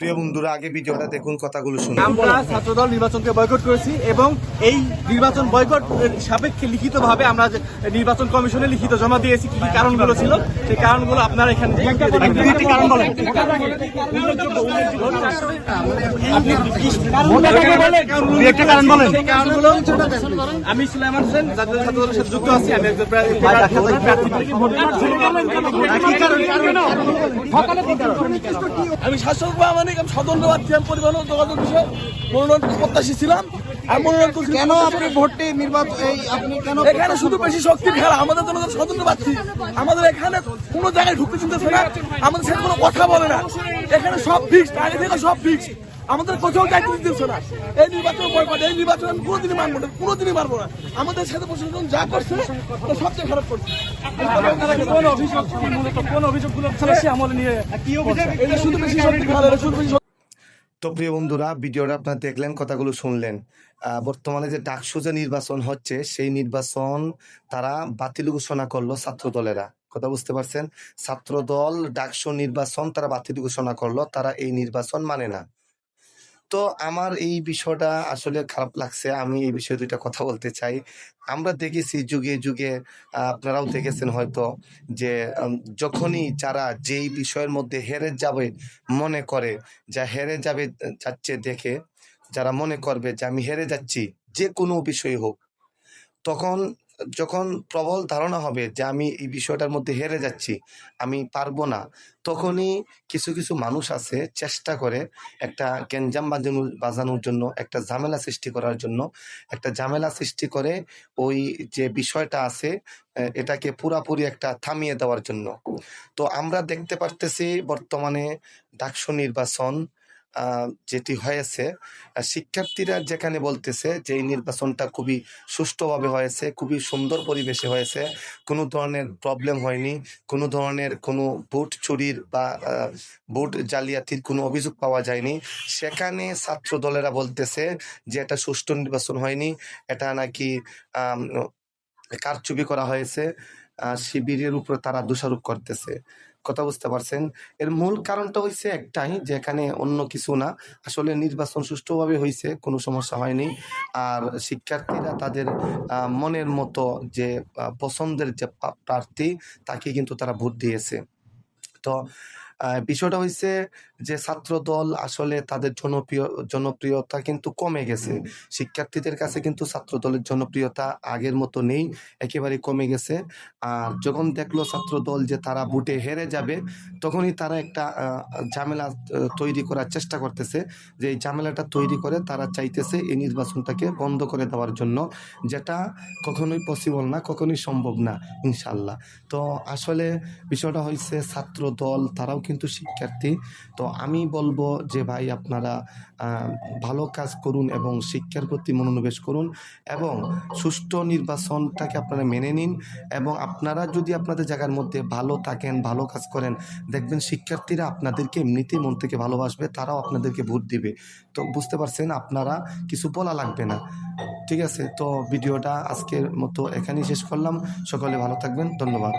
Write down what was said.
প্রিয় বন্ধুরা আগে ভিডিওটা দেখুন কথাগুলো শুনুন। আমরা ছাত্রদল নির্বাচনকে বয়কট করেছি এবং এই নির্বাচন বয়কট সাপেক্ষে লিখিতভাবে আমরা নির্বাচন কমিশনে লিখিত জমা দিয়েছি কি কি কারণগুলো ছিল সেই কারণগুলো আপনারা এখানে কারণ বলেন। কারণ বলেন। কারণগুলো আমি সুলাইমান হোসেন জাতীয় ছাত্র দলের সাথে যুক্ত আছি আমি একজন প্রার্থী প্রার্থী আমি শাসক বা মানে আমি স্বতন্ত্র প্রার্থী আমি পরিবহন যোগাযোগ বিষয়ে মনোনয়ন প্রত্যাশী ছিলাম। আর মনোনয়ন করছিলাম কেন আপনি ভোটে নির্বাচন এই আপনি কেন এখানে শুধু বেশি শক্তির খেলা আমাদের জন্য স্বতন্ত্র পাচ্ছি আমাদের এখানে কোনো জায়গায় ঢুকতে চিনতেছে না আমাদের সাথে কোনো কথা বলে না। এখানে সব ফিক্সড আগে থেকে সব ফিক্সড আমাদের কোথাও দায়িত্ব দিতেছে না। এই নির্বাচন বয়কট এই নির্বাচন আমি কোনোদিনই মানবো না কোনোদিনই মানবো না। আমাদের সাথে প্রশাসন যা করছে তা সবচেয়ে খারাপ করছে। তো প্রিয় বন্ধুরা ভিডিওটা আপনারা দেখলেন কথাগুলো শুনলেন। আহ, বর্তমানে যে ডাকসু যে নির্বাচন হচ্ছে সেই নির্বাচন তারা বাতিল ঘোষণা করল ছাত্র দলেরা কথা বুঝতে পারছেন? ছাত্র দল ডাকসু নির্বাচন তারা বাতিল ঘোষণা করল তারা এই নির্বাচন মানে না। তো আমার এই বিষয়টা আসলে খারাপ লাগছে। আমি এই বিষয়ে দুইটা কথা বলতে চাই। আমরা দেখেছি যুগে যুগে আপনারাও দেখেছেন হয়তো যে যখনই যারা যেই বিষয়ের মধ্যে হেরে যাবে মনে করে, যা হেরে যাবে, যাচ্ছে দেখে, যারা মনে করবে যে আমি হেরে যাচ্ছি, যে কোনো বিষয় হোক, তখন যখন প্রবল ধারণা হবে যে আমি এই বিষয়টার মধ্যে হেরে যাচ্ছি, আমি পারব না, তখনই কিছু কিছু মানুষ আছে চেষ্টা করে একটা গ্যাঞ্জাম বাজানোর বাজানোর জন্য, একটা ঝামেলা সৃষ্টি করার জন্য, একটা ঝামেলা সৃষ্টি করে ওই যে বিষয়টা আছে এটাকে পুরাপুরি একটা থামিয়ে দেওয়ার জন্য। তো আমরা দেখতে পারতেছি বর্তমানে ডাকসু নির্বাচন যেটি হয়েছে শিক্ষার্থীরা যেখানে বলতেছে যে, এই নির্বাচনটা খুবই সুষ্ঠুভাবে হয়েছে, খুবই সুন্দর পরিবেশে হয়েছে, কোনো ধরনের প্রবলেম হয়নি, কোনো ধরনের কোনো ভোট চুরির বা ভোট জালিয়াতির কোনো অভিযোগ পাওয়া যায়নি। সেখানে ছাত্র দলেরা বলতেছে যে, এটা সুষ্ঠু নির্বাচন হয়নি, এটা নাকি কারচুপি করা হয়েছে। শিবিরের উপরে তারা দোষারোপ করতেছে। কথা বুঝতে পারছেন? এর মূল কারণটা হয়েছে একটাই, যে এখানে অন্য কিছু না। আসলে নির্বাচন সুষ্ঠুভাবে হয়েছে কোনো সমস্যা হয়নি। আর শিক্ষার্থীরা তাদের মনের মতো যে পছন্দের যে প্রার্থী, তাকে কিন্তু তারা ভোট দিয়েছে। তো বিষয়টা হয়েছে যে ছাত্র দল আসলে তাদের জনপ্রিয় জনপ্রিয়তা কিন্তু কমে গেছে। শিক্ষার্থীদের কাছে কিন্তু ছাত্র দলের জনপ্রিয়তা আগের মতো নেই একেবারে কমে গেছে। আর যখন দেখল ছাত্র দল যে তারা ভোটে হেরে যাবে তখনই তারা একটা ঝামেলা তৈরি করার চেষ্টা করতেছে যে এই ঝামেলাটা তৈরি করে তারা চাইতেছে এই নির্বাচনটাকে বন্ধ করে দেওয়ার জন্য যেটা কখনোই পসিবল না কখনোই সম্ভব না ইনশাল্লাহ। তো আসলে বিষয়টা হয়েছে ছাত্র দল তারাও কিন্তু শিক্ষার্থী। তো আমি বলব যে ভাই আপনারা ভালো কাজ করুন এবং শিক্ষার প্রতি মনোনিবেশ করুন এবং সুষ্ঠু নির্বাচনটাকে আপনারা মেনে নিন এবং আপনারা যদি আপনাদের জায়গার মধ্যে ভালো থাকেন, ভালো কাজ করেন, দেখবেন শিক্ষার্থীরা আপনাদেরকে এমনিতেই মন থেকে ভালোবাসবে, তারাও আপনাদেরকে ভোট দিবে। তো বুঝতে পারছেন আপনারা কিছু বলা লাগবে না। ঠিক আছে, তো ভিডিওটা আজকের মতো এখানেই শেষ করলাম। সকলে ভালো থাকবেন, ধন্যবাদ।